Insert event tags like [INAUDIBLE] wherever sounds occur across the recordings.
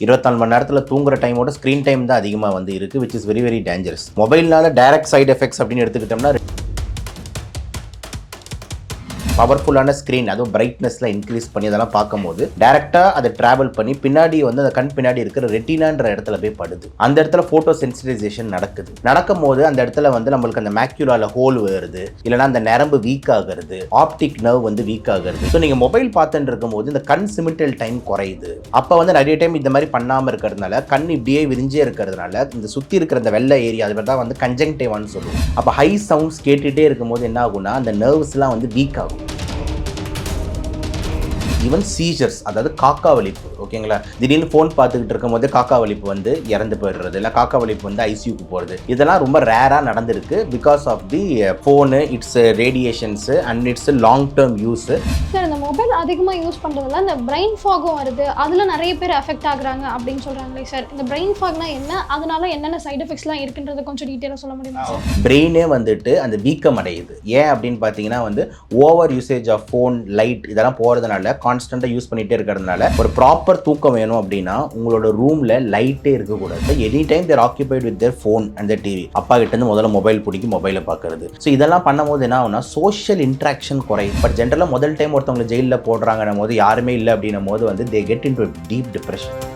இருபத்தாலு மணி நேரத்தில் தூங்குற டைமோட screen time தான் அதிகமாக வந்து இருக்குது which is very very dangerous மொபைல்னால direct side effects அப்படின்னு எடுத்துக்கிட்டோம்னா பவர்ஃபுல்லான ஸ்க்ரீன் அதுவும் பிரைட்னஸ்ல இன்க்ரீஸ் பண்ணி அதெல்லாம் பார்க்கும்போது டேரெக்டாக அதை ட்ராவல் பண்ணி பின்னாடி வந்து அந்த கண் பின்னாடி இருக்கிற ரெட்டினான்ற இடத்துல போய் படுது. அந்த இடத்துல ஃபோட்டோ சென்சிடைசேஷன் நடக்குது. நடக்கும் போது அந்த இடத்துல வந்து நம்மளுக்கு அந்த மேக்யூலாவில் ஹோல் வருது. இல்லைனா அந்த நரம்பு வீக் ஆகுறது. ஆப்டிக் நர்வ் வந்து வீக் ஆகுறது. ஸோ நீங்கள் மொபைல் பார்த்துட்டு இருக்கும்போது இந்த கண் சிமிட்டல் டைம் குறையுது. அப்போ வந்து நிறைய டைம் இந்த மாதிரி பண்ணாமல் இருக்கிறதுனால கண் இப்படியே விரிஞ்சே இருக்கிறதுனால இந்த சுற்றி இருக்கிற அந்த வெள்ளை ஏரியா அது தான் வந்து கன்ஜங்டிவான்னு சொல்லுவோம். அப்போ ஹை சவுண்ட்ஸ் கேட்டுகிட்டே இருக்கும்போது என்ன ஆகும்னா அந்த நர்வ்ஸ்லாம் வந்து வீக் ஆகும். ஈவன் சீஜர்ஸ் அதாவது காக்கா வலிப்பு ஓகேங்களா திடீர்னு ஃபோன் பார்த்துக்கிட்டு இருக்கும்போது காக்கா வலிப்பு வந்து இறந்து போயிடுறது இல்லை காக்கா வலிப்பு வந்து ஐசியூக்கு போகிறது இதெல்லாம் ரொம்ப ரேராக நடந்திருக்கு because of the phone it's radiations and it's long term use sir இந்த மொபைல் அதிகமாக யூஸ் பண்ணுறதுல இந்த பிரெயின் ஃபாகும் வருது. அதில் நிறைய பேர் அஃபெக்ட் ஆகுறாங்க அப்படின்னு சொல்கிறாங்களே சார் இந்த பிரெயின் ஃபாக்னா என்ன? அதனால என்னென்ன சைடு எஃபெக்ட்ஸ்லாம் இருக்குன்றது கொஞ்சம் டீட்டெயிலாக சொல்ல முடியுமா? சார் பிரெயினே வந்துட்டு அந்த வீக்கம் அடையுது. ஏன் அப்படின்னு பார்த்தீங்கன்னா வந்து over usage of phone light இதெல்லாம் போகிறதுனால கான்ஸ்டண்ட்டாக யூஸ் பண்ணிகிட்டே இருக்கிறதுனால ஒரு ப்ராப்பர் தூக்கம் வேணும் அப்படின்னா உங்களோட ரூமில் லைட்டே இருக்கக்கூடாது. Any time they're occupied with their phone and the TV அப்பா கிட்ட இருந்து முதல்ல மொபைல் பிடிக்கி மொபைலை பார்க்குறது. ஸோ இதெல்லாம் பண்ணும்போது என்ன ஆகுனா சோஷியல் இன்ட்ராக்ஷன் குறையும். பட் ஜென்ரலாக முதல் டைம் ஒருத்தவங்களை ஜெயிலில் போடுறாங்கன்னும் போது யாருமே இல்லை அப்படின்னும் போது வந்து they get into deep depression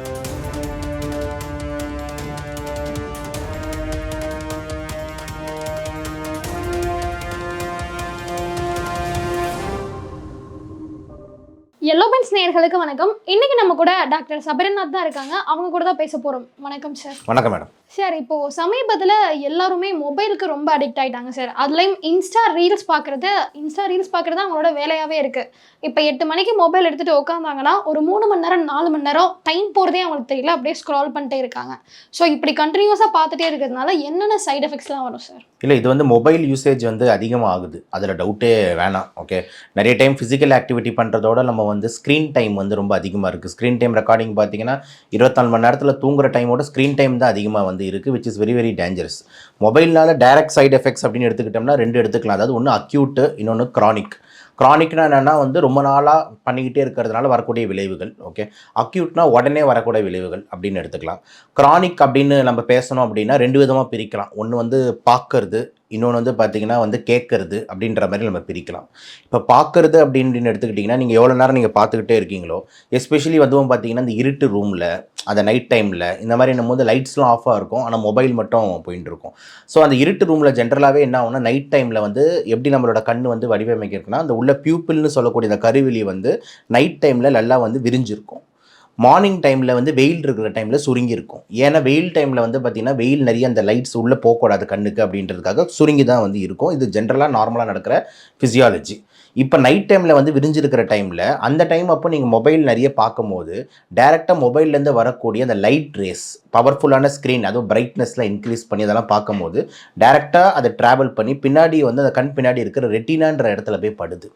hello நேர்களுக்கு வணக்கம். இன்னைக்கு நம்ம கூட டாக்டர் சபரிநாத் தான் இருக்காங்க. அவங்க கூட தான் பேச போகிறோம் வணக்கம் சார். வணக்கம் மேடம். சார் இப்போ சமீபத்தில் எல்லாருமே மொபைலுக்கு ரொம்ப அடிக்ட் ஆகிட்டாங்க சார். அதுலேயும் இன்ஸ்டா ரீல்ஸ் பார்க்குறது இன்ஸ்டா ரீல்ஸ் பார்க்குறது அவங்களோட வேலையாகவே இருக்குது இப்போ எட்டு மணிக்கு மொபைல் எடுத்துகிட்டு உட்காந்தாங்கன்னா ஒரு மூணு மணி நேரம் நாலு மணி நேரம் டைம் போகிறதே அவங்களுக்கு தெரியல. அப்படியே ஸ்க்ரால் பண்ணிட்டே இருக்காங்க. ஸோ இப்படி கண்டினியூஸாக பார்த்துட்டே இருக்கிறதுனால என்னென்ன சைடு எஃபெக்ட்ஸ்லாம் வரும் சார்? இல்லை இது வந்து மொபைல் யூசேஜ் வந்து அதிகமாகுது அதில் டவுட்டே வேணாம் ஓகே நிறைய டைம் ஃபிசிக்கல் ஆக்டிவிட்டி பண்ணுறதோட நம்ம வந்து ஸ்க்ரீன் டைம் வந்து ரொம்ப அதிகமாக இருக்குது ஸ்க்ரீன் டைம் ரெக்கார்டிங் பார்த்தீங்கன்னா இருபத்தாலு மணி நேரத்தில் தூங்குற டைமோட ஸ்க்ரீன் டைம் தான் அதிகமாக வந்து இருக்குது which is very very dangerous மொபைல்னால direct side effects அப்படின்னு எடுத்துக்கிட்டோம்னா ரெண்டு எடுத்துக்கலாம். அதாவது ஒன்று அக்யூட்டு இன்னொன்று க்ரானிக் க்ரானிக்னா என்னென்னா வந்து ரொம்ப நாளாக பண்ணிக்கிட்டே இருக்கிறதுனால வரக்கூடிய விளைவுகள் ஓகே அக்யூட்னா உடனே வரக்கூடிய விளைவுகள் அப்படின்னு எடுத்துக்கலாம். க்ரானிக் அப்படின்னு நம்ம பேசணும் அப்படின்னா ரெண்டு விதமாக பிரிக்கலாம். ஒன்று வந்து பார்க்கறது இன்னொன்று வந்து பார்த்தீங்கன்னா வந்து கேட்கறது அப்படின்ற மாதிரி நம்ம பிரிக்கலாம். இப்போ பார்க்கறது அப்படின்னு எடுத்துக்கிட்டிங்கன்னா நீங்கள் எவ்வளோ நேரம் நீங்கள் பார்த்துக்கிட்டே இருக்கீங்களோ எஸ்பெஷலி வந்து பார்த்தீங்கன்னா இந்த இருட்டு ரூமில் அந்த நைட் டைமில் இந்த மாதிரி நம்ம வந்து லைட்ஸ்லாம் ஆஃபாக இருக்கும். ஆனால் மொபைல் மட்டும் போயிட்டு இருக்கும். ஸோ அந்த இருட்டு ரூமில் ஜென்ரலாகவே என்ன ஆகும்னா நைட் டைமில் வந்து எப்படி நம்மளோட கண் வந்து வடிவமைக்கிறதுனா அந்த உள்ள பியூப்பிள்னு சொல்லக்கூடிய இந்த கருவிழி வந்து நைட் டைமில் நல்லா வந்து விரிஞ்சிருக்கும். மார்னிங் டைமில் வந்து வெயில் இருக்கிற டைமில் சுருங்கி இருக்கும் ஏன்னா வெயில் டைமில் வந்து பார்த்திங்கன்னா வெயில் நிறைய அந்த லைட்ஸ் உள்ளே போகக்கூடாது கண்ணுக்கு அப்படின்றதுக்காக சுருங்கி தான் வந்து இருக்கும். இது ஜென்ரலாக நார்மலாக நடக்கிற ஃபிசியாலஜி இப்போ நைட் டைமில் வந்து விரிஞ்சிருக்கிற டைமில் அந்த டைம் அப்போ நீங்கள் மொபைல் நிறைய பார்க்கும்போது டேரெக்டாக மொபைல்லேருந்து வரக்கூடிய அந்த லைட் ரேஸ் பவர்ஃபுல்லான ஸ்க்ரீன் அதுவும் பிரைட்னஸில் இன்க்ரீஸ் பண்ணி அதெல்லாம் பார்க்கும்போது டேரெக்டாக அதை ட்ராவல் பண்ணி பின்னாடி வந்து அந்த கண் பின்னாடி இருக்கிற ரெட்டினான்ற இடத்துல போய் படுது.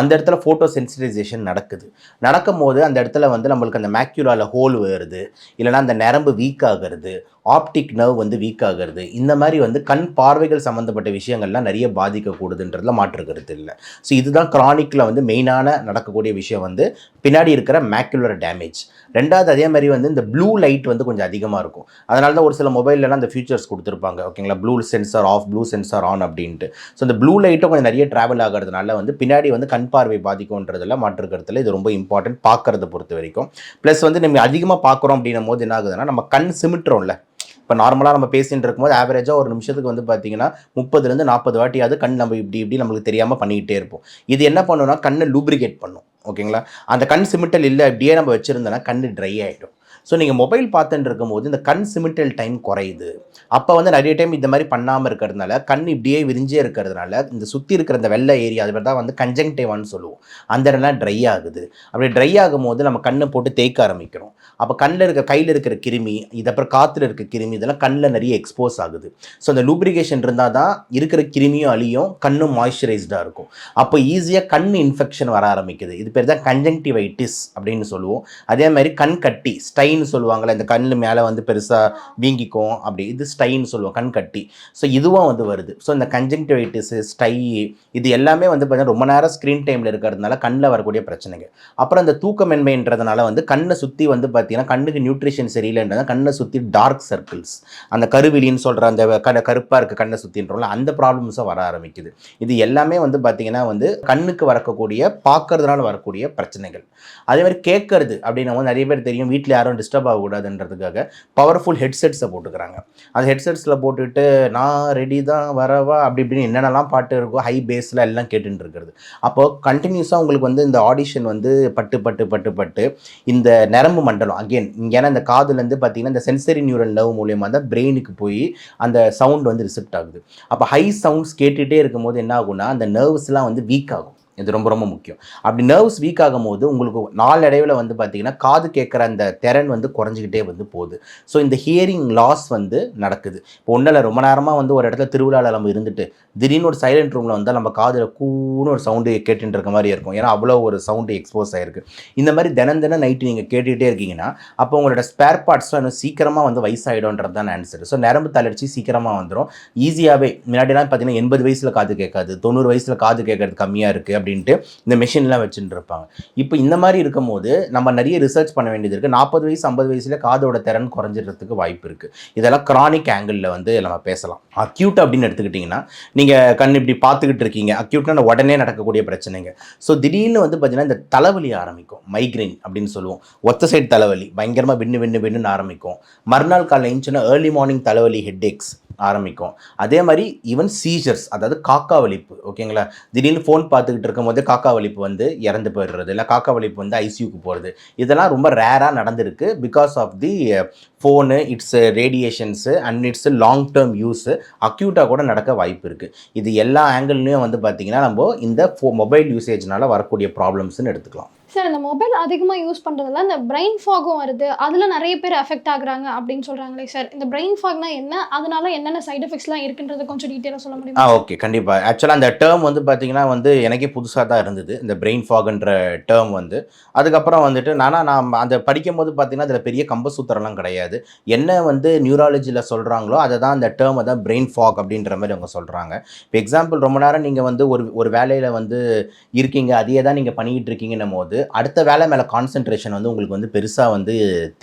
அந்த இடத்துல ஃபோட்டோ சென்சிடைசேஷன் நடக்குது. நடக்கும்போது அந்த இடத்துல வந்து நம்மளுக்கு அந்த மேக்யூலாவில் ஹோல் வருது இல்லைனா அந்த நரம்பு வீக் ஆகிறது ஆப்டிக் நர்வ் வந்து வீக் ஆகிறது. இந்த மாதிரி வந்து கண் பார்வைகள் சம்மந்தப்பட்ட விஷயங்கள்லாம் நிறைய பாதிக்கக்கூடுதுன்றதுல மாற்றுக்கிறது இல்லை. ஸோ இதுதான் க்ரானிக்கில் வந்து மெயினான நடக்கக்கூடிய விஷயம் வந்து பின்னாடி இருக்கிற மேக்குலர் டேமேஜ் ரெண்டாவது அதே மாதிரி வந்து இந்த ப்ளூ லைட் வந்து கொஞ்சம் அதிகமாக இருக்கும். அதனால தான் ஒரு சில மொபைல்லலாம் அந்த ஃபீச்சர்ஸ் கொடுத்துருப்பாங்க. ஓகேங்களா blue sensor off blue sensor on அப்படின்ட்டு. ஸோ இந்த ப்ளூ லைட்டும் கொஞ்சம் நிறைய ட்ராவல் ஆகிறதுனால வந்து பின்னாடி வந்து கண் பார்வை பாதிக்கும்ன்றதுல மாற்று கருத்தில் இது ரொம்ப இம்பார்ட்டன்ட் பார்க்கறத பொறுத்த வரைக்கும். ப்ளஸ் வந்து நம்ம அதிகமாக பார்க்குறோம் அப்படின்னும் போது என்ன ஆகுதுன்னா நம்ம கண் சிமிட்டுறோம்ல. இப்போ நார்மலாக நம்ம பேசிட்டு இருக்கும்போது ஆவரேஜாக ஒரு நிமிஷத்துக்கு வந்து பார்த்தீங்கன்னா முப்பதுலேருந்து நாற்பது வாட்டியாவது கண் நம்ம இப்படி இப்படி நம்மளுக்கு தெரியாமல் பண்ணிக்கிட்டே இருப்போம். இது என்ன பண்ணுன்னா கண்ணை லூப்ரிகேட் பண்ணும். ஓகேங்களா அந்த கண் சிமிட்டல் இல்லை அப்படியே நம்ம வச்சுருந்தோன்னா கண் ட்ரை ஆகிடும் ஸோ நீங்கள் மொபைல் பார்த்துட்டு இருக்கும்போது இந்த கண் சிமிட்டல் டைம் குறையுது. அப்போ வந்து நிறைய டைம் இந்த மாதிரி பண்ணாமல் இருக்கிறதுனால கண் இப்படியே விரிஞ்சே இருக்கிறதுனால இந்த சுற்றி இருக்கிற இந்த வெள்ளை ஏரியா அது தான் வந்து கன்ஜங்டிவான்னு சொல்லுவோம். அந்த இடம்லாம் ட்ரை ஆகுது. அப்படி ட்ரை ஆகும்போது நம்ம கண்ணை போட்டு தேய்க்க ஆரம்பிக்கிறோம். அப்போ கண்ணில் இருக்க கையில் இருக்கிற கிருமி இதப்புறம் அப்புறம் காற்றுல இருக்க கிருமி இதெல்லாம் கண்ணில் நிறைய எக்ஸ்போஸ் ஆகுது. ஸோ அந்த லூப்ரிகேஷன் இருந்தால் தான் இருக்கிற கிருமியும் அழியும் கண்ணும் மாய்ஸ்சரைஸ்டாக இருக்கும். அப்போ ஈஸியாக கண் இன்ஃபெக்ஷன் வர ஆரம்பிக்குது. இது பேர் தான் கன்ஜங்டிவைட்டிஸ் அப்படின்னு சொல்லுவோம். அதே மாதிரி கண் கட்டி ஸ்டை ஸ்டைன்னு சொல்லுவாங்கள்ல இந்த கண்ணு மேலே வந்து பெருசாக வீங்கிக்கும் அப்படி. இது ஸ்டைன்னு சொல்லுவோம் கண் கட்டி ஸோ இதுவும் வந்து வருது. ஸோ இந்த கன்ஜங்டிவைட்டிஸு ஸ்டை இது எல்லாமே வந்து பார்த்தீங்கன்னா ரொம்ப நேரம் ஸ்க்ரீன் டைமில் இருக்கிறதுனால கண்ணில் வரக்கூடிய பிரச்சனைங்க. அப்புறம் இந்த தூக்கமின்மைன்றதுனால வந்து கண்ணை சுற்றி வந்து பார்த்தீங்கன்னா கண்ணுக்கு நியூட்ரிஷன் சரியில்லைன்றதுனால கண்ணை சுற்றி டார்க் சர்க்கிள்ஸ் அந்த கருவிலின்னு சொல்கிற அந்த க கருப்பாக இருக்குது கண்ணை சுற்றின்றோம்ல அந்த ப்ராப்ளம்ஸும் வர ஆரம்பிக்குது. இது எல்லாமே வந்து பார்த்தீங்கன்னா வந்து கண்ணுக்கு வரக்கூடிய பார்க்கறதுனால வரக்கூடிய பிரச்சனைகள். அதே மாதிரி கேட்கறது அப்படின்னு வந்து நிறைய பேர் தெரியும். வீட்டில் யாரும் டிஸ்டர்ப் ஆகக்கூடாதுன்றதுக்காக பவர்ஃபுல் ஹெட்செட்ஸை போட்டுக்கிறாங்க. அந்த ஹெட்செட்ஸில் போட்டுட்டு நான் ரெடி தான் வரவா அப்படி இப்படின்னு என்னென்னலாம் பாட்டு இருக்கோ ஹை பேஸில் எல்லாம் கேட்டுட்டு இருக்கிறது. அப்போது கண்டினியூஸாக உங்களுக்கு வந்து இந்த ஆடிஷன் வந்து பட்டு பட்டு பட்டு பட்டு இந்த நரம்பு மண்டலம் அகெயின் ஏன்னா இந்த காதுலேருந்து பார்த்தீங்கன்னா இந்த சென்சரி நியூரல் நர்வ் மூலியமாக தான் பிரெயினுக்கு போய் அந்த சவுண்ட் வந்து ரிசெப்ட் ஆகுது. அப்போ ஹை சவுண்ட்ஸ் கேட்டுகிட்டே இருக்கும்போது என்ன ஆகும்னா அந்த நர்வ்ஸ்லாம் வந்து வீக் ஆகும். இது ரொம்ப ரொம்ப முக்கியம். அப்படி நர்வ்ஸ் வீக் ஆகும் போது உங்களுக்கு நாளடைவில் வந்து பார்த்தீங்கன்னா காது கேட்குற அந்த திறன் வந்து குறைஞ்சிக்கிட்டே வந்து போகுது. ஸோ இந்த ஹியரிங் லாஸ் வந்து நடக்குது. இப்போ ஒன்றில் ரொம்ப நேரமாக வந்து ஒரு இடத்துல திருவிழாவில் நம்ம இருந்துட்டு திடீர்னு ஒரு சைலண்ட் ரூமில் வந்து நம்ம காதில் கூன்னு ஒரு சவுண்டு கேட்டுட்டு இருக்க மாதிரி இருக்கும். ஏன்னா அவ்வளோ ஒரு சவுண்டு எக்ஸ்போஸ் ஆகிருக்கு இந்த மாதிரி தினம் தினம் நைட்டு நீங்கள் கேட்டுகிட்டே இருக்கீங்கன்னா அப்போ உங்களோட ஸ்பேர் பார்ட்ஸ்லாம் இன்னும் சீக்கிரமாக வந்து வயசாகிடும்ன்றது தான் ஆன்சர் ஸோ நரம்பு தளர்ச்சி சீக்கிரமாக வந்துடும் ஈஸியாகவே முன்னாடிலாம் பார்த்தீங்கன்னா எண்பது வயசில் காது கேட்காது தொண்ணூறு வயசில் காது கேட்கறது கம்மியாக இருக்குது அப்படின்ட்டு இந்த மெஷின்லாம் வச்சுட்டு இருப்பாங்க இப்போ இந்த மாதிரி இருக்கும் போது நம்ம நிறைய ரிசர்ச் பண்ண வேண்டியது இருக்குது நாற்பது வயசு ஐம்பது வயசுல காதோட திறன் குறைஞ்சிடுறதுக்கு வாய்ப்பு இருக்குது இதெல்லாம் கிரானிக் ஆங்கிளில் வந்து நம்ம பேசலாம். அக்யூட் அப்படின்னு எடுத்துக்கிட்டிங்கன்னா நீங்கள் கண் இப்படி பார்த்துக்கிட்டு இருக்கீங்க. அக்யூட்னா உடனே நடக்கக்கூடிய பிரச்சனைங்க. ஸோ திடீர்னு வந்து பார்த்தீங்கன்னா இந்த தலைவலி ஆரம்பிக்கும். மைக்ரைன் அப்படின்னு சொல்லுவோம். ஒத்த சைடு தலைவலி. பயங்கரமாக விண்ணு விண்ணு விண்ணுன்னு ஆரம்பிக்கும். மறுநாள் காலையில் எழுந்துச்சுன்னா ஏர்லி மார்னிங் தலைவலி ஹெட்ஏக்ஸ் ஆரம்பிக்கும். அதே மாதிரி ஈவன் சீஜர்ஸ் அதாவது காக்கா வலிப்பு ஓகேங்களா திடீர்னு ஃபோன் பார்த்துக்கிட்டு இருக்கும் போது காக்கா வலிப்பு வந்து இறந்து போயிடுறது இல்லை காக்கா வலிப்பு வந்து ஐசியூக்கு போகிறது இதெல்லாம் ரொம்ப ரேராக நடந்திருக்கு. Because of the phone it's radiations and it's long term use அக்யூட்டாக கூட நடக்க வாய்ப்பு இருக்குது இது எல்லா ஆங்கிள்லேயும் வந்து பார்த்திங்கன்னா நம்ம இந்த ஃபோ மொபைல் யூசேஜ்னால வரக்கூடிய ப்ராப்ளம்ஸ்னு எடுத்துக்கலாம். சார் இந்த மொபைல் அதிகமாக யூஸ் பண்ணுறதுல இந்த பிரெயின் ஃபாகும் வருது. அதில் நிறைய பேர் அஃபெக்ட் ஆகுறாங்க அப்படின்னு சொல்கிறாங்களே சார் இந்த பிரெயின் ஃபாக்னா என்ன? அதனால என்னென்ன சைடு எஃபெக்ட்ஸ்லாம் இருக்குன்றது கொஞ்சம் டீட்டெயிலாக சொல்ல ஆ முடியுமா ஓகே கண்டிப்பாக ஆக்சுவலாக அந்த டேர்ம் வந்து பார்த்தீங்கன்னா வந்து எனக்கே புதுசாக தான் இருந்தது. இந்த பிரெயின் ஃபாகுன்ற டேர்ம் வந்து. அதுக்கப்புறம் வந்துட்டு நானா நான் அந்த படிக்கும் போது பார்த்தீங்கன்னா அதில் பெரிய கம்பசூத்திரம்லாம் கிடையாது. என்ன வந்து நியூராலஜியில் சொல்கிறாங்களோ அதை தான் அந்த டேர்மை தான் பிரெயின் ஃபாக் அப்படின்ற மாதிரி அவங்க சொல்கிறாங்க இப்போ எக்ஸாம்பிள் ரொம்ப நேரம் நீங்கள் வந்து ஒரு ஒரு வேலையில் வந்து இருக்கீங்க அதையே தான் நீங்கள் பண்ணிக்கிட்டு இருக்கீங்கன்னும் போது அடுத்த வேலை மேலே கான்சென்ட்ரேஷன் வந்து உங்களுக்கு வந்து பெருசாக வந்து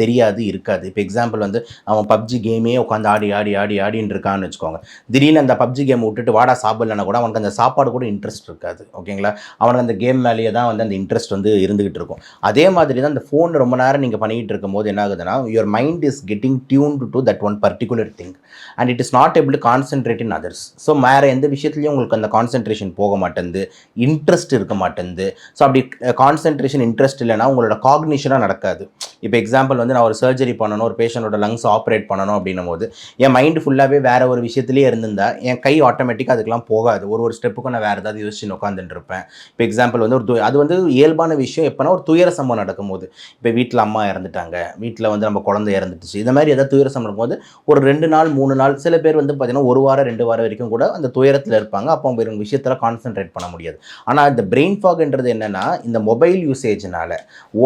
தெரியாது இருக்காது. இப்போ எக்ஸாம்பிள் வந்து அவன் பப்ஜி கேமே உட்காந்து ஆடி ஆடி ஆடி ஆடின்னு இருக்கான்னு வச்சுக்கோங்க. திடீர்னு அந்த பப்ஜி கேம் விட்டுட்டு வாடா சாப்பிடலன்னா கூட அவனுக்கு அந்த சாப்பாடு கூட இன்ட்ரெஸ்ட் இருக்காது. ஓகேங்களா? அவனுக்கு அந்த கேம் மேலேயே தான் வந்து அந்த இன்ட்ரெஸ்ட் வந்து இருந்துகிட்டு இருக்கும். அதே மாதிரி தான் அந்த ஃபோன் ரொம்ப நேரம் நீங்கள் பண்ணிக்கிட்டு இருக்கும்போது என்ன ஆகுதுன்னா your mind is getting tuned to that one particular thing and it is not able to concentrate in others so வேறு எந்த விஷயத்துலையும் உங்களுக்கு அந்த கான்சென்ட்ரேஷன் போக மாட்டேங்குது இன்ட்ரெஸ்ட் இருக்க மாட்டேங்குது. ஸோ அப்படி கான்சென்ட்ரேஷன் இன்ட்ரெஸ்ட் இல்லைன்னா உங்களோட காக்னிஷனாக நடக்காது. இப்போ எக்ஸாம்பிள் வந்து நான் ஒரு சர்ஜரி பண்ணணும் ஒரு பேஷண்டோட லங்ஸ் ஆப்ரேட் பண்ணணும் அப்படின்னும் போது என் மைண்டு ஃபுல்லாகவே வேறு ஒரு விஷயத்துலேயே இருந்திருந்தா என் கை ஆட்டோமேட்டிக்காக அதுக்கெலாம் போகாது. ஒரு ஒரு ஸ்டெப்புக்கும் நான் வேறு ஏதாவது யோசிச்சு உட்காந்துட்டு இருப்பேன் இப்போ எக்ஸாம்பிள் வந்து ஒரு து- அது வந்து இயல்பான விஷயம். எப்போனா ஒரு துயர சம்பவம் நடக்கும்போது இப்போ வீட்டில் அம்மா இறந்துட்டாங்க. வீட்டில் வந்து நம்ம குழந்தை இறந்துட்டுச்சு இந்த மாதிரி ஏதாவது துயர சம்பவம் நடக்கும்போது ஒரு ரெண்டு நாள் மூணு நாள் சில பேர் வந்து பார்த்திங்கன்னா ஒரு வாரம் ரெண்டு வாரம் வரைக்கும் கூட அந்த துயரத்தில் இருப்பாங்க. அப்போ அவங்க விஷயத்தில் கான்சென்ட்ரேட் பண்ண முடியாது. ஆனால் இந்த பிரெயின் ஃபாக்ன்றது என்னென்னா இந்த மொபைல் யூஸ் யூசேஜ்னால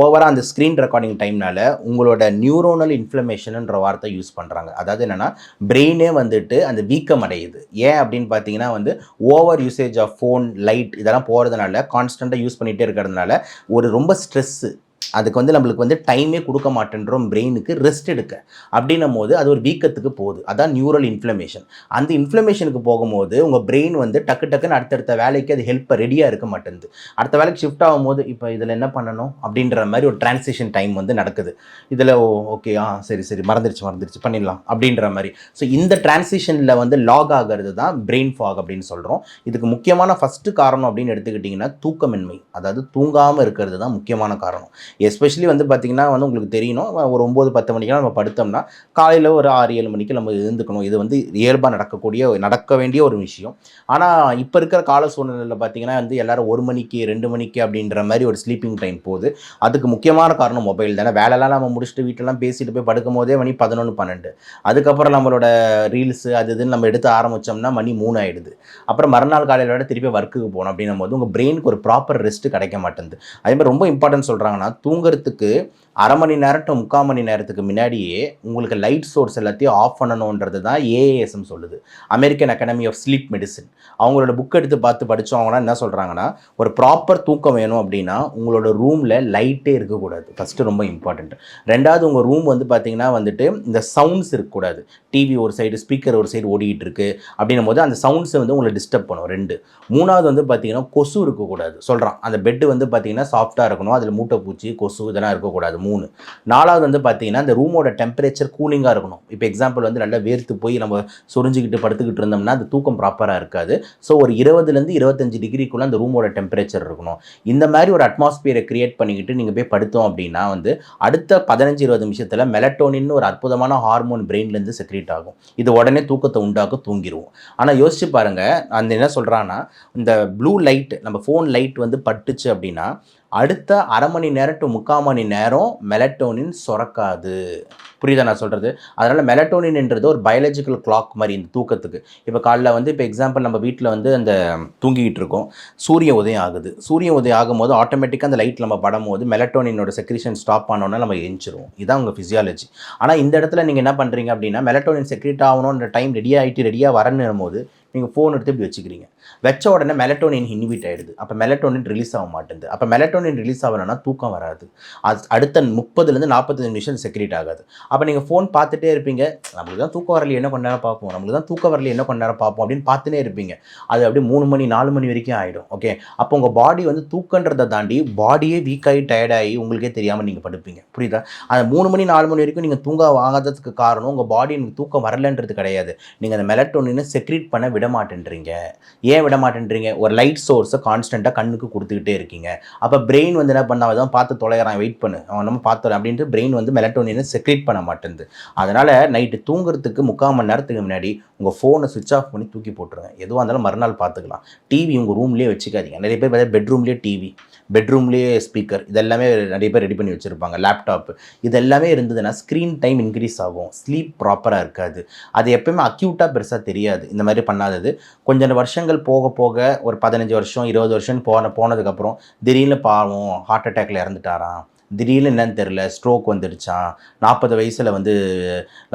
ஓவராக அந்த ஸ்க்ரீன் ரெக்கார்டிங் டைம்னால உங்களோட நியூரோனல் இன்ஃப்ளமேஷன்ன்ற வார்த்தை யூஸ் பண்ணுறாங்க அதாவது என்னென்னா பிரெயினே வந்துட்டு அந்த வீக்கம் அடையுது. ஏன் அப்படின்னு பார்த்தீங்கன்னா வந்து over usage of phone light இதெல்லாம் போகிறதுனால கான்ஸ்டண்ட்டாக யூஸ் பண்ணிகிட்டே இருக்கிறதுனால ஒரு ரொம்ப ஸ்ட்ரெஸ்ஸு அதுக்கு வந்து நம்மளுக்கு வந்து டைமே கொடுக்க மாட்டேன்றோம் பிரெயினுக்கு ரெஸ்ட் எடுக்க. அப்படின்னும் போது அது ஒரு வீக்கத்துக்கு போகுது. அதான் நியூரல் இன்ஃப்ளமேஷன் அந்த இன்ஃப்ளமேஷனுக்கு போகும்போது உங்கள் பிரெயின் வந்து டக்கு டக்குன்னு அடுத்தடுத்த வேலைக்கு அது ஹெல்ப் ரெடியாக இருக்க மாட்டேங்குது. அடுத்த வேலைக்கு ஷிஃப்ட் ஆகும்போது இப்போ இதில் என்ன பண்ணணும்? அப்படின்ற மாதிரி ஒரு டிரான்சிஷன் டைம் வந்து நடக்குது. இதில் ஓகே ஆ சரி சரி மறந்துருச்சு மறந்துருச்சு பண்ணிடலாம் அப்படின்ற மாதிரி. ஸோ இந்த டிரான்சிஷனில் வந்து லாக் ஆகிறது தான் பிரெயின் ஃபாக் அப்படின்னு சொல்கிறோம் இதுக்கு முக்கியமான ஃபஸ்ட்டு காரணம் அப்படின்னு எடுத்துக்கிட்டிங்கன்னா தூக்கமின்மை. அதாவது தூங்காமல் இருக்கிறது தான் முக்கியமான காரணம். எஸ்பெஷலி வந்து பார்த்திங்கன்னா வந்து உங்களுக்கு தெரியணும். ஒரு ஒம்பது பத்து மணிக்கெல்லாம் நம்ம படுத்தோம்னா காலையில் ஒரு ஆறு ஏழு மணிக்கு நம்ம எழுந்துக்கணும். இது வந்து இயல்பாக நடக்கக்கூடிய நடக்க வேண்டிய ஒரு விஷயம். ஆனால் இப்போ இருக்கிற கால சூழ்நிலையில் பார்த்தீங்கன்னா வந்து எல்லோரும் ஒரு மணிக்கு ரெண்டு மணிக்கு அப்படின்ற மாதிரி ஒரு ஸ்லீப்பிங் டைம் போகுது. அதுக்கு முக்கியமான காரணம் மொபைல் தானே. வேலைலாம் நம்ம முடிச்சுட்டு வீட்டிலலாம் பேசிட்டு போய் படுக்கும் போதே மணி பதினொன்று பன்னெண்டு. அதுக்கப்புறம் நம்மளோட ரீல்ஸு அது இதுன்னு நம்ம எடுத்து ஆரம்பித்தோம்னா மணி மூணு ஆகிடுது அப்புறம் மறுநாள் காலையில் விட திருப்பி ஒர்க்குக்கு போகணும் அப்படின்னும் போது உங்கள் பிரெயினுக்கு ஒரு ப்ராப்பர் ரெஸ்ட் கிடைக்க மாட்டேங்குது அதே மாதிரி ரொம்ப இம்பார்ட்டன்ட் சொல்கிறாங்கன்னா தூங்குறதுக்கு அரை மணி நேரம் முக்கால் மணி நேரத்துக்கு முன்னாடியே உங்களுக்கு லைட் சோர்ஸ் எல்லாத்தையும் ஆஃப் பண்ணணுன்றது தான் ஏஏஎஸ்எம் சொல்லுது. American Academy of Sleep Medicine அவங்களோட புக் எடுத்து பார்த்து படித்தவங்கன்னா என்ன சொல்கிறாங்கன்னா ஒரு ப்ராப்பர் தூக்கம் வேணும் அப்படின்னா உங்களோட ரூமில் லைட்டே இருக்கக்கூடாது. ஃபஸ்ட்டு ரொம்ப இம்பார்ட்டண்ட் ரெண்டாவது உங்கள் ரூம் வந்து பார்த்தீங்கன்னா வந்துட்டு இந்த சவுண்ட்ஸ் இருக்கக்கூடாது. டிவி ஒரு சைடு ஸ்பீக்கர் ஒரு சைடு ஓடிக்கிட்டு இருக்கு அப்படின்னும் போது அந்த சவுண்ட்ஸை வந்து உங்களை டிஸ்டர்ப் பண்ணும். ரெண்டு. மூணாவது வந்து பார்த்தீங்கன்னா கொசு இருக்கக்கூடாது. சொல்கிறான் அந்த பெட்டு வந்து பார்த்தீங்கன்னா சாஃப்டாக இருக்கணும். அதில் மூட்டை பூச்சி கொசு இதெல்லாம் இருக்கக்கூடாது. மூணு. நாலாவது வந்து பார்த்தீங்கன்னா அந்த ரூமோட டெம்பரேச்சர் கூலிங்காக இருக்கணும். இப்போ எக்ஸாம்பிள் வந்து நல்லா வேர்த்து போய் நம்ம சொரிஞ்சுக்கிட்டு படுத்துக்கிட்டு இருந்தோம்னா அந்த தூக்கம் ப்ராப்பராக இருக்காது. ஸோ ஒரு இருபதுலேருந்து இருபத்தஞ்சு டிகிரிக்குள்ளே அந்த ரூமோட டெம்பரேச்சர் இருக்கணும். இந்த மாதிரி ஒரு அட்மாஸ்பியரை கிரியேட் பண்ணிக்கிட்டு நீங்கள் போய் படுத்தோம் அப்படின்னா வந்து அடுத்த பதினஞ்சு இருபது நிமிஷத்தில் மெலட்டோனின்னு ஒரு அற்புதமான ஹார்மோன் பிரெயின்லேருந்து செக்ரேட் ஆகும். இது உடனே தூக்கத்தை உண்டாக்க தூங்கிடுவோம் ஆனால் யோசிச்சு பாருங்கள் அந்த என்ன சொல்கிறான்னா இந்த ப்ளூ லைட் நம்ம ஃபோன் லைட் வந்து பட்டுச்சு அப்படின்னா அடுத்த அரை மணி நேரம் டு முக்கால் மணி நேரம் மெலட்டோனின் சுரக்காது. புரியுதா நான் சொல்கிறது அதனால் மெலட்டோனின்ன்றது ஒரு பயாலஜிக்கல் கிளாக் மாதிரி இந்த தூக்கத்துக்கு. இப்போ காலைல வந்து இப்போ எக்ஸாம்பிள் நம்ம வீட்டில் வந்து அந்த தூங்கிக்கிட்டு இருக்கோம். சூரிய உதயம் ஆகுது. சூரிய உதயம் ஆகும்போது ஆட்டோமேட்டிக்காக அந்த லைட் நம்ம படும்போது மெலட்டோனினோட செக்ரேஷன் ஸ்டாப் பண்ணோன்னா நம்ம எஞ்சிரும் இதுதான் உங்கள் ஃபிசியாலஜி ஆனால் இந்த இடத்துல நீங்கள் என்ன பண்ணுறீங்க அப்படின்னா மெலட்டோனின் செக்ரேட் ஆகணுன்ற டைம் ரெடி ஆகிட்டு ரெடியாக வரணும் போது நீங்கள் ஃபோன் எடுத்து இப்படி வச்சுக்கிறீங்க. வச்ச உடனே மெலட்டோனின் இன்ஹிபிட் ஆகிடுது அப்போ மெலட்டோனின் ரிலீஸ் ஆக மாட்டேங்குது. அப்போ மெலட்டோனின் ரிலீஸ் ஆகலைன்னா தூக்கம் வராது. அது அடுத்த முப்பதுலேருந்து நாற்பத்தஞ்சு நிமிஷம் செக்ரேட் ஆகாது. அப்போ நீங்கள் ஃபோன் பார்த்துட்டே இருப்பீங்க. நம்மளுக்கு தான் தூக்கம் வரலையே என்ன கொஞ்ச நேரம் பார்ப்போம். நம்மளுக்கு தான் தூக்கம் வரலையே என்ன கொஞ்ச நேரம் பார்ப்போம் அப்படின்னு பார்த்துனே இருப்பீங்க. அது அப்படியே மூணு மணி நாலு மணி வரைக்கும் ஆகிடும் ஓகே அப்போ உங்கள் பாடி வந்து தூக்கன்றதை தாண்டி பாடியே வீக்காகி ஆகி டயர்டாகி உங்களுக்கே தெரியாமல் நீங்கள் படுப்பீங்க. புரியுதா? அந்த மூணு மணி நாலு மணி வரைக்கும் நீங்கள் தூங்க வாங்காததுக்கு காரணம் உங்கள் பாடி எனக்கு தூக்கம் வரலன்றது கிடையாது. நீங்கள் அந்த மெலட்டோனின்னு செக்ரேட் பண்ண விட விடமாட்டேன்றீங்க? ஏன் விடமாட்டேன்றீங்க? ஒரு லைட் சோர்ஸை கான்ஸ்டண்ட்டாக கண்ணுக்கு கொடுத்துக்கிட்டே இருக்கீங்க. அப்போ பிரெயின் வந்து என்ன பண்ண தான் பார்த்து தொலைகிறான் வெயிட் பண்ணு. அவன் நம்ம பார்த்துறேன் அப்படின்ட்டு பிரெயின் வந்து மெலட்டோனினை செக்ரேட் பண்ண மாட்டேங்குது அதனால் நைட்டு தூங்குறதுக்கு முக்கால் மணி நேரத்துக்கு முன்னாடி உங்கள் ஃபோனை சுவிச் ஆஃப் பண்ணி தூக்கி போட்டுருங்க. எதுவாக இருந்தாலும் மறுநாள் பார்த்துக்கலாம். டிவி உங்கள் ரூம்லேயே வச்சுக்காதீங்க. நிறைய பேர் பார்த்தா பெட்ரூம்லேயே டிவி பெட்ரூம்லேயே ஸ்பீக்கர் இதெல்லாமே நிறைய பேர் ரெடி பண்ணி வச்சுருப்பாங்க. லேப்டாப் இது எல்லாமே இருந்ததுன்னா ஸ்க்ரீன் டைம் இன்க்ரீஸ் ஆகும். ஸ்லீப் ப்ராப்பராக இருக்காது. அது எப்பயுமே அக்யூட்டாக பெருசாக தெரியாது. இந்த மாதிரி பண்ணாதது. கொஞ்சம் வருஷங்கள் போக போக ஒரு பதினஞ்சு வருஷம் இருபது வருஷம் போன போனதுக்கப்புறம் திடீர்னு பாவம் ஹார்ட் அட்டாக்ல இறந்துட்டாராம். திடீர்னு என்னன்னு தெரில ஸ்ட்ரோக் வந்துடுச்சான் நாற்பது வயசில் வந்து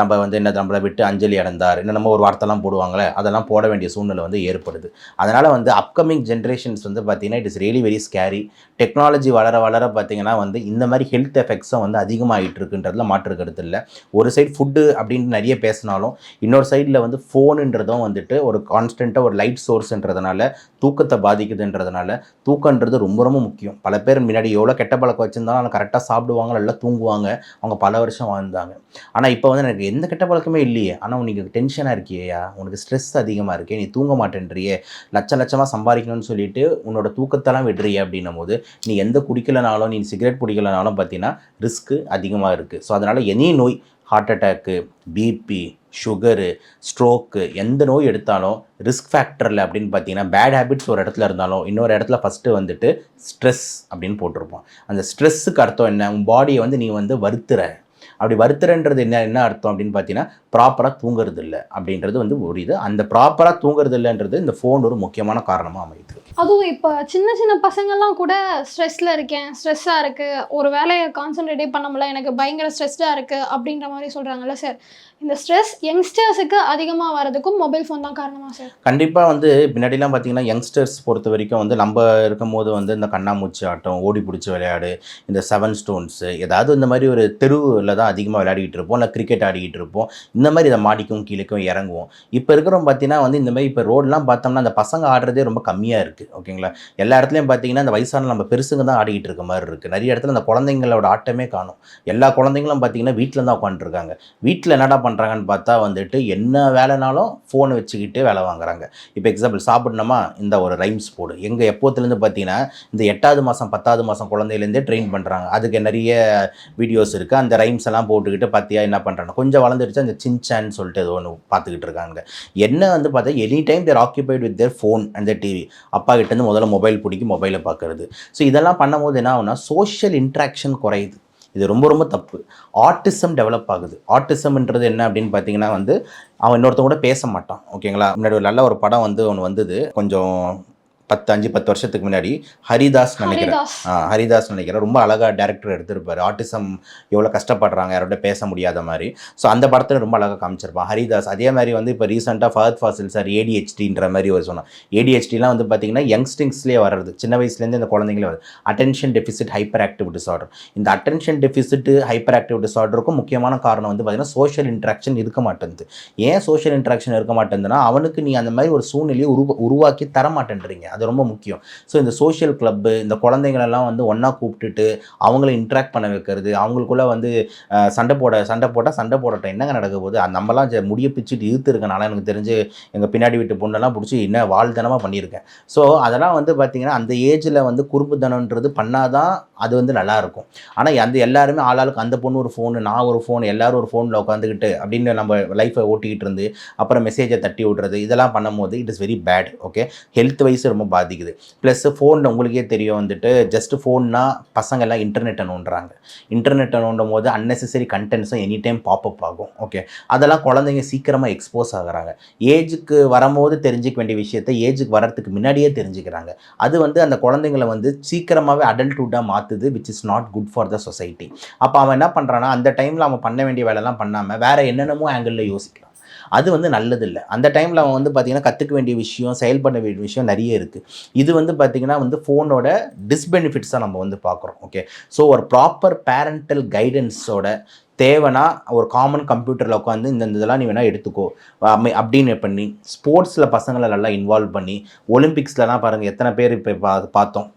நம்ம வந்து என்ன நம்மளை விட்டு அஞ்சலி அடைந்தார் என்ன நம்ம ஒரு வார்த்தைலாம் போடுவாங்களே அதெல்லாம் போட வேண்டிய சூழ்நிலை வந்து ஏற்படுது. அதனால் வந்து அப்கமிங் ஜென்ரேஷன்ஸ் வந்து பார்த்திங்கன்னா it is really very scary technology வளர வளர பார்த்திங்கன்னா வந்து இந்த மாதிரி ஹெல்த் எஃபெக்ட்ஸும் வந்து அதிகமாகிட்டு இருக்குன்றதுல மாற்று கருத்து இல்லை. ஒரு சைடு ஃபுட்டு அப்படின்னு நிறைய பேசினாலும் இன்னொரு சைடில் வந்து ஃபோனுன்றதும் வந்துட்டு ஒரு கான்ஸ்டண்ட்டாக ஒரு லைட் சோர்ஸ்ன்றதுனால தூக்கத்தை பாதிக்குதுன்றதுனால தூக்கன்றது ரொம்ப ரொம்ப முக்கியம். பல பேர் முன்னாடி எவ்வளோ கெட்ட பழக்கம் வச்சுருந்தாலும் அவங்க கரெக்டாக சாப்பிடுவாங்க நல்லா தூங்குவாங்க அவங்க பல வருஷம் வாழ்ந்தாங்க. ஆனால் இப்போ வந்து எனக்கு எந்த கெட்ட பழக்கமே இல்லையே. ஆனால் உனக்கு டென்ஷனாக இருக்கியா உனக்கு ஸ்ட்ரெஸ் அதிகமாக இருக்கே நீ தூங்க மாட்டேன்றியே. லட்ச லட்சமாக சம்பாதிக்கணும்னு சொல்லிட்டு உன்னோட தூக்கத்தெல்லாம் விடுறிய அப்படின்னும் போது நீ எந்த குடிக்கலனாலும் நீ சிகரெட் குடிக்கலனாலும் பார்த்தீங்கன்னா ரிஸ்க்கு அதிகமாக இருக்குது ஸோ அதனால் எனி நோய் heart attack BP sugar stroke எந்த நோய் எடுத்தாலும் ரிஸ்க் ஃபேக்டரில் அப்படின்னு பார்த்தீங்கன்னா பேட் ஹேபிட்ஸ் ஒரு இடத்துல இருந்தாலும் இன்னொரு இடத்துல ஃபஸ்ட்டு வந்துட்டு ஸ்ட்ரெஸ் அப்படின்னு போட்டிருப்போம். அந்த ஸ்ட்ரெஸ்ஸுக்கு அர்த்தம் என்ன? உன் பாடியை வந்து நீ வந்து வருத்துற. அப்படி வருத்துறன்றது என்ன என்ன அர்த்தம் அப்படின்னு பார்த்தீங்கன்னா ப்ராப்பராக தூங்குறது இல்லை அப்படின்றது வந்து ஒரு இது. அந்த ப்ராப்பராக தூங்குறது இல்லைன்றது இந்த ஃபோன் ஒரு முக்கியமான காரணமாக அமையுது. அதுவும் இப்போ சின்ன சின்ன பசங்கள்லாம் கூட ஸ்ட்ரெஸ்ல இருக்கேன் ஸ்ட்ரெஸ்ஸாக இருக்கு. ஒரு வேலையை கான்சென்ட்ரேட்டே பண்ண முடியல எனக்கு பயங்கர ஸ்ட்ரெஸ்டாக இருக்கு அப்படின்ற மாதிரி சொல்றாங்கல்ல சார் இந்த ஸ்ட்ரெஸ் யங்ஸ்டர்ஸுக்கு அதிகமாக வரதுக்கும் மொபைல் ஃபோன் தான் காரணமா சார் கண்டிப்பாக வந்து பின்னாடிலாம் பார்த்தீங்கன்னா யங்ஸ்டர்ஸ் பொறுத்த வரைக்கும் வந்து நம்ம இருக்கும்போது வந்து இந்த கண்ணாமூச்சி ஆட்டம் ஓடி பிடிச்சி விளையாடு இந்த செவன் ஸ்டோன்ஸு ஏதாவது இந்த மாதிரி ஒரு தெருவில் தான் அதிகமாக விளையாடிக்கிட்டு இருப்போம். இல்லை கிரிக்கெட் ஆடிக்கிட்டு இருப்போம். இந்த மாதிரி இதை மாடிக்கும் கீழேக்கும் இறங்குவோம். இப்போ இருக்கிறவங்க பார்த்தீங்கன்னா வந்து இந்த மாதிரி இப்போ ரோடெலாம் பார்த்தோம்னா அந்த பசங்க ஆடுறதே ரொம்ப கம்மியாக இருக்குது ஓகேங்களா? எல்லா இடத்துலையும் பார்த்தீங்கன்னா அந்த வயசான நம்ம பெருசுங்க தான் ஆடிக்கிட்டு இருக்க மாதிரி இருக்குது நிறைய இடத்துல அந்த குழந்தைங்களோட ஆட்டமே காணும். எல்லா குழந்தைங்களும் பார்த்தீங்கன்னா வீட்டில் தான் உட்காந்துருக்காங்க வீட்டில் என்னடா பண்ணுறாங்கன்னு பார்த்தா வந்துட்டு என்ன வேலைனாலும் ஃபோனை வச்சுக்கிட்டு வேலை வாங்குறாங்க. இப்போ எக்ஸாம்பிள் சாப்பிட்ணுமா? இந்த ஒரு ரைம்ஸ் போடு. எங்கள் எப்போத்துலேருந்து பார்த்தீங்கன்னா இந்த எட்டாவது மாதம் பத்தாவது மாதம் குழந்தையிலேருந்தே ட்ரெயின் பண்ணுறாங்க அதுக்கு நிறைய வீடியோஸ் இருக்குது அந்த ரைம்ஸ் எல்லாம் போட்டுக்கிட்டு பார்த்தியா என்ன பண்ணுறாங்க கொஞ்சம் வளர்ந்துருச்சு அந்த சின்சான்னு சொல்லிட்டு ஏதோ ஒன்று பார்த்துக்கிட்டு இருக்காங்க என்ன வந்து பார்த்தா any time they're occupied with their phone and the TV அப்பா கிட்டேருந்து முதல்ல மொபைல் பிடிக்கி மொபைலை பார்க்குறது. ஸோ இதெல்லாம் பண்ணும்போது என்ன ஆகுனா சோஷியல் இன்ட்ராக்ஷன் குறையுது. இது ரொம்ப ரொம்ப தப்பு. ஆட்டிசம் டெவலப் ஆகுது. ஆட்டிசம்ன்றது என்ன அப்படின்னு பார்த்தீங்கன்னா வந்து அவன் இன்னொருத்தவங்க கூட பேச மாட்டான். ஓகேங்களா? முன்னாடி ஒரு நல்ல ஒரு படம் வந்து ஒன்று வந்தது. கொஞ்சம் பத்து அஞ்சு பத்து வருஷத்துக்கு முன்னாடி ஹரிதாஸ் நினைக்கிறேன். ஹரிதாஸ். நினைக்கிறேன். ரொம்ப அழகாக டேரக்டர் எடுத்திருப்பாரு. ஆட்டிசம் எவ்வளோ கஷ்டப்படுறாங்க யாரோட பேச முடியாத மாதிரி. ஸோ அந்த படத்தில் ரொம்ப அழகாக காமிச்சிருப்பான். ஹரிதாஸ் அதே மாதிரி வந்து இப்போ ரீசெண்டாக ஃபஹத் ஃபாசில் சார் ஏடிஹெச்டின்ற மாதிரி ஒரு சொன்னான். ஏடிஹெச்டிலாம் வந்து பார்த்தீங்கன்னா யங்ஸ்டிங்ஸ்லேயே வர்றது. சின்ன வயசுலேருந்து இந்த குழந்தைங்களே வருது attention deficit hyperactive disorder இந்த அட்டென்ஷன் டெஃபிசிட் ஹைப்பர் ஆக்டிவ் டிசார்டருக்கும் முக்கியமான காரணம் வந்து பார்த்தீங்கன்னா சோஷியல் இன்ட்ராக்ஷன் இருக்க மாட்டேங்குது ஏன் சோஷியல் இன்ட்ராக்ஷன் இருக்க மாட்டேங்குதுன்னா அவனுக்கு நீ அந்த மாதிரி ஒரு சூழ்நிலையை உருவ உருவாக்கி தர மாட்டேன்றீங்க அது ரொம்ப முக்கியம். ஸோ இந்த சோஷியல் கிளப்பு இந்த குழந்தைங்களெல்லாம் வந்து ஒன்றா கூப்பிட்டுட்டு அவங்கள இன்ட்ராக்ட் பண்ண வைக்கிறது அவங்களுக்குள்ள வந்து சண்டை போட சண்டை போட்டால் சண்டை போடட்டும் என்னங்க நடக்க போகுது? அது நம்மலாம் ஜ- முடிய பிச்சுட்டு இழுத்து இருக்கனால எனக்கு தெரிஞ்சு எங்கள் பின்னாடி வீட்டு பொண்ணெல்லாம் பிடிச்சி என்ன வாழ்தனமாக பண்ணியிருக்கேன். ஸோ அதெல்லாம் வந்து பார்த்திங்கன்னா அந்த ஏஜில் வந்து குறும்புத்தனன்றது பண்ணாதான் அது வந்து நல்லாயிருக்கும். ஆனால் அந்த எல்லாருமே ஆளாளுக்கு அந்த பொண்ணு ஒரு ஃபோனு நான் ஒரு ஃபோன் எல்லோரும் ஒரு ஃபோனில் உட்காந்துக்கிட்டு அப்படின்னு நம்ம லைஃப்பை ஓட்டிக்கிட்டு இருந்து அப்புறம் மெசேஜை தட்டி விட்றது இதெல்லாம் பண்ணும்போது it is very bad okay health wise ரொம்ப பாதிக்குது. ப்ளஸ் ஃபோனில் உங்களுக்கே தெரியும் வந்துட்டு ஜஸ்ட் ஃபோன்னால் பசங்கள்லாம் இன்டர்நெட்டை நோண்டுறாங்க. இன்டர்நெட்டை நோண்டும் போது அன்னெசரி கண்டென்ட்ஸும் எனி டைம் பாப்பப் ஆகும். ஓகே அதெல்லாம் குழந்தைங்க சீக்கிரமாக எக்ஸ்போஸ் ஆகுறாங்க. ஏஜுக்கு வரும்போது தெரிஞ்சிக்க வேண்டிய விஷயத்தை ஏஜுக்கு வரத்துக்கு முன்னாடியே தெரிஞ்சுக்கிறாங்க. அது வந்து அந்த குழந்தைங்களை வந்து சீக்கிரமாகவே அடல்ட்ஹுட்டாக மாற்றுது which is not good for the society அப்போ அவன் என்ன பண்ணுறான்னா அந்த டைமில் அவன் பண்ண வேண்டிய வேலைலாம் பண்ணாமல் வேறு என்னென்னமோ ஆங்கிளில் யோசிக்கிறான். அது வந்து நல்லதில்லை. அந்த டைமில் அவன் வந்து பார்த்திங்கன்னா கற்றுக்க வேண்டிய விஷயம் செயல்பட வேண்டிய விஷயம் நிறைய இருக்குது இது வந்து பார்த்திங்கன்னா வந்து ஃபோனோட டிஸ்பெனிஃபிட்ஸாக நம்ம வந்து பார்க்குறோம் ஓகே ஸோ ஒரு ப்ராப்பர் பேரண்டல் கைடன்ஸோட தேவைன்னா ஒரு காமன் கம்ப்யூட்டரில் உட்காந்து இந்த இதெல்லாம் நீ வேணால் எடுத்துக்கோ. அப்படின்னு பண்ணி ஸ்போர்ட்ஸில் பசங்களை நல்லா இன்வால்வ் பண்ணி ஒலிம்பிக்ஸ்லலாம் பாருங்கள் எத்தனை பேர் இப்போ பா பார்த்தோம்.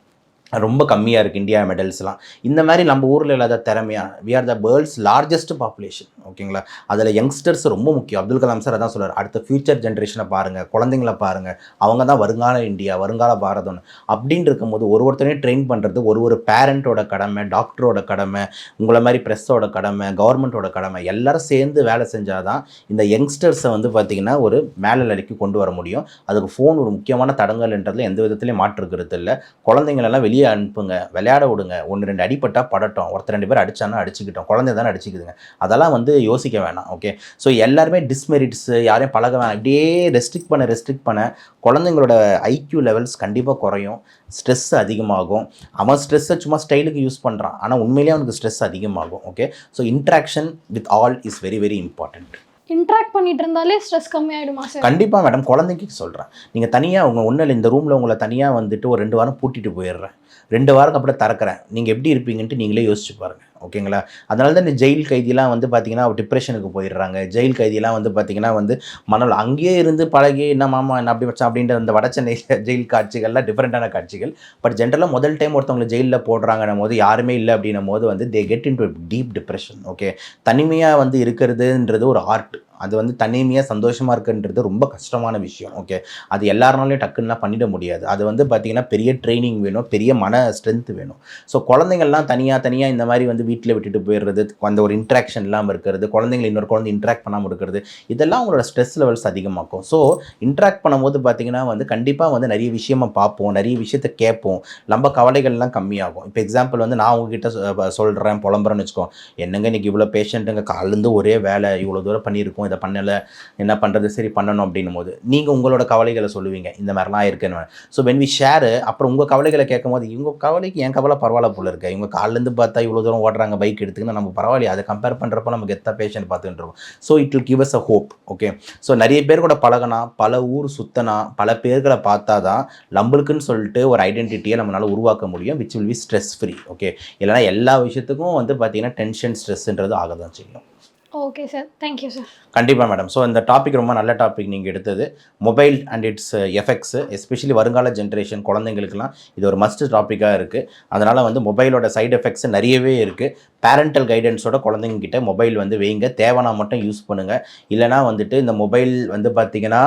ரொம்ப கம்மியாக இருக்குது இந்தியா மெடல்ஸ்லாம் இந்த மாதிரி நம்ம ஊரில் இல்லாத திறமையான we are the world's largest population ஓகேங்களா அதில் யங்ஸ்டர்ஸ் ரொம்ப முக்கியம். அப்துல் கலாம் சார் அதான் சொல்கிறார் அடுத்த ஃபியூச்சர் ஜென்ரேஷனை பாருங்கள் குழந்தைங்கள பாருங்கள் அவங்க தான் வருங்கால இந்தியா வருங்கால பாரதம்னு. அப்படின்னு இருக்கும்போது ஒரு ஒருத்தரையும் ட்ரெயின் பண்ணுறது ஒரு ஒரு பேரண்ட்டோட கடமை டாக்டரோட கடமை உங்களை மாதிரி ப்ரெஸ்ஸோட கடமை கவர்மெண்ட்டோட கடமை எல்லாரும் சேர்ந்து வேலை செஞ்சால் தான் இந்த யங்ஸ்டர்ஸை வந்து பார்த்திங்கன்னா ஒரு மேலே நிலைக்கு கொண்டு வர முடியும். அதுக்கு ஃபோன் ஒரு முக்கியமான தடங்கல்ன்றதுல எந்த விதத்துலையும் மாற்றுக்கிறது இல்லை. குழந்தைங்களெல்லாம் வெளியே அனுப்புங்க விளையாட விடுங்க. ஒன்று ரெண்டு அடிப்பட்டா படட்டும். ஒருத்தர் ரெண்டு பேர் அடிச்சானா அடிச்சுக்கிட்டோம். குழந்தை தானே அடிச்சுக்குதுங்க. அதெல்லாம் வந்து யோசிக்க வேணாம் ஓகே ஸோ எல்லாருமே டிஸ்மெரிட்ஸ் யாரையும் பழக வேணாம். இப்படியே ரெஸ்ட்ரிக்ட் பண்ண ரெஸ்ட்ரிக்ட் பண்ண குழந்தைங்களோட ஐக்யூ லெவல்ஸ் கண்டிப்பாக குறையும். ஸ்ட்ரெஸ் அதிகமாகும். அவன் ஸ்ட்ரெஸ்ஸை சும்மா ஸ்டைலுக்கு யூஸ் பண்ணுறான் ஆனால் உண்மையிலேயே அவனுக்கு ஸ்ட்ரெஸ் அதிகமாகும் okay so interaction with all is very very important interact பண்ணிட்டு இருந்தாலே ஸ்ட்ரெஸ் கம்மியாயிடுமா சார் கண்டிப்பாக மேடம் குழந்தைக்கு சொல்கிறேன் நீங்கள் தனியாக உங்கள் ஒன்றும் இல்லை இந்த ரூமில் உங்களை தனியாக வந்துட்டு ஒரு ரெண்டு வாரம் பூட்டிட்டு போயிடுறேன். ரெண்டு வாரம் அப்புறம் திறக்கிறேன். நீங்கள் எப்படி இருப்பீங்கன்ட்டு நீங்களே யோசிச்சு பாருங்கள் ஓகேங்களா? அதனால தான் இந்த ஜெயில் கைதியெலாம் வந்து பார்த்தீங்கன்னா டிப்ரெஷனுக்கு போயிடுறாங்க. ஜெயில் கைதியெலாம் வந்து பார்த்தீங்கன்னா வந்து மணல் அங்கேயே இருந்து பழகி என்ன மாமா என்ன அப்படி வச்சா அப்படின்ற அந்த வட சென்னை [LAUGHS] ஜெயில் காட்சிகள்லாம் டிஃப்ரெண்ட்டான காட்சிகள். பட் ஜென்ரலாக முதல் டைம் ஒருத்தவங்களை ஜெயிலில் போடுறாங்கன்னும் போது யாருமே இல்லை அப்படின்னும் போது வந்து they get into deep depression okay தனிமையாக வந்து இருக்கிறதுன்றது ஒரு ஆர்ட் அது வந்து தனிமையாக சந்தோஷமாக இருக்குன்றது ரொம்ப கஷ்டமான விஷயம் ஓகே அது எல்லாருனாலையும் டக்குன்னுலாம் பண்ணிட முடியாது. அது வந்து பார்த்திங்கன்னா பெரிய ட்ரைனிங் வேணும் பெரிய மன ஸ்ட்ரென்த் வேணும். ஸோ குழந்தைங்கள்லாம் தனியாக தனியாக இந்த மாதிரி வந்து வீட்டில் விட்டுட்டு போயிடுறது அந்த ஒரு இன்ட்ராக்ஷன் இல்லாமல் இருக்கிறது குழந்தைங்க இன்னொரு குழந்தை இன்ட்ராக்ட் பண்ணாமல் இருக்கிறது இதெல்லாம் அவங்களோட ஸ்ட்ரெஸ் லெவல்ஸ் அதிகமாக்கும். ஸோ இன்ட்ராக்ட் பண்ணும்போது பார்த்திங்கன்னா வந்து கண்டிப்பாக வந்து நிறைய விஷயமா பார்ப்போம் நிறைய விஷயத்த கேட்போம். நம்ம கவலைகள்லாம் கம்மியாகும். இப்போ எக்ஸாம்பிள் வந்து நான் உங்ககிட்ட சொ- சொல்கிறேன் புலம்புறேன்னு வச்சுக்கோ. என்னங்க இன்றைக்கி இவ்வளோ பேஷண்ட்டுங்க காலேருந்து ஒரே வேலை இவ்வளோ தூரம் பண்ணியிருக்கோம் இதை பண்ணலை என்ன பண்ணுறது சரி பண்ணணும் அப்படின்னும் போது நீங்கள் உங்களோட கவலைகளை சொல்லுவீங்க. இந்த மாதிரிலாம் இருக்குன்னு. ஸோ வென் வி ஷேரு அப்புறம் உங்கள் கவலைகளை கேட்கும் போது இவங்க கவலைக்கு என் கவலை பரவாயில்ல போல இருக்கு. இவங்க காலேருந்து பார்த்தா இவ்வளோ தூரம் ஓடுறாங்க பைக் எடுத்துக்கணும் நம்ம பரவாயில்ல அதை கம்பேர் பண்ணுறப்போ நமக்கு எத்தனை பேஷண்ட் பார்த்துட்டு இருக்கோம். So it will give us a hope okay so நிறைய பேர் கூட பழகினா பல ஊர் சுத்தனா பல பேர்களை பார்த்தா தான் நம்மளுக்குன்னு சொல்லிட்டு ஒரு ஐடென்டிட்டியை நம்மளால் உருவாக்க முடியும் which will be stress free okay இல்லைனா எல்லா விஷயத்துக்கும் வந்து பார்த்தீங்கன்னா டென்ஷன் ஸ்ட்ரெஸ்ன்றது ஆக தான் செய்யும். Okay sir thank you sir கண்டிப்பாக மேடம் ஸோ இந்த டாபிக் ரொம்ப நல்ல டாபிக் நீங்கள் எடுத்தது. Mobile and it's effects especially வருங்கால ஜென்ரேஷன் குழந்தைங்களுக்குலாம் இது ஒரு மஸ்ட் டாப்பிக்காக இருக்குது அதனால் வந்து மொபைலோட சைடு எஃபெக்ட்ஸ் நிறையவே இருக்குது பேரண்டல் கைடன்ஸோட குழந்தைங்கக்கிட்ட மொபைல் வந்து வைங்க. தேவைன்னா மட்டும் யூஸ் பண்ணுங்கள் இல்லைனா வந்துட்டு இந்த மொபைல் வந்து பார்த்திங்கன்னா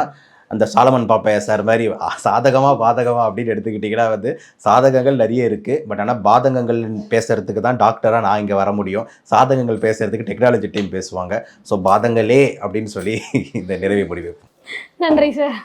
அந்த சாலமன் பாப்பையா சார் மாதிரி சாதகமாக பாதகமாக அப்படின்னு எடுத்துக்கிட்டிங்கன்னா வந்து சாதகங்கள் நிறைய இருக்குது பட் ஆனால் பாதகங்கள் பேசுகிறதுக்கு தான் டாக்டராக நான் இங்கே வர முடியும். சாதகங்கள் பேசுகிறதுக்கு டெக்னாலஜி டீம் பேசுவாங்க. ஸோ பாதங்களே அப்படின்னு சொல்லி இந்த நிறைவை முடிவு. நன்றி சார்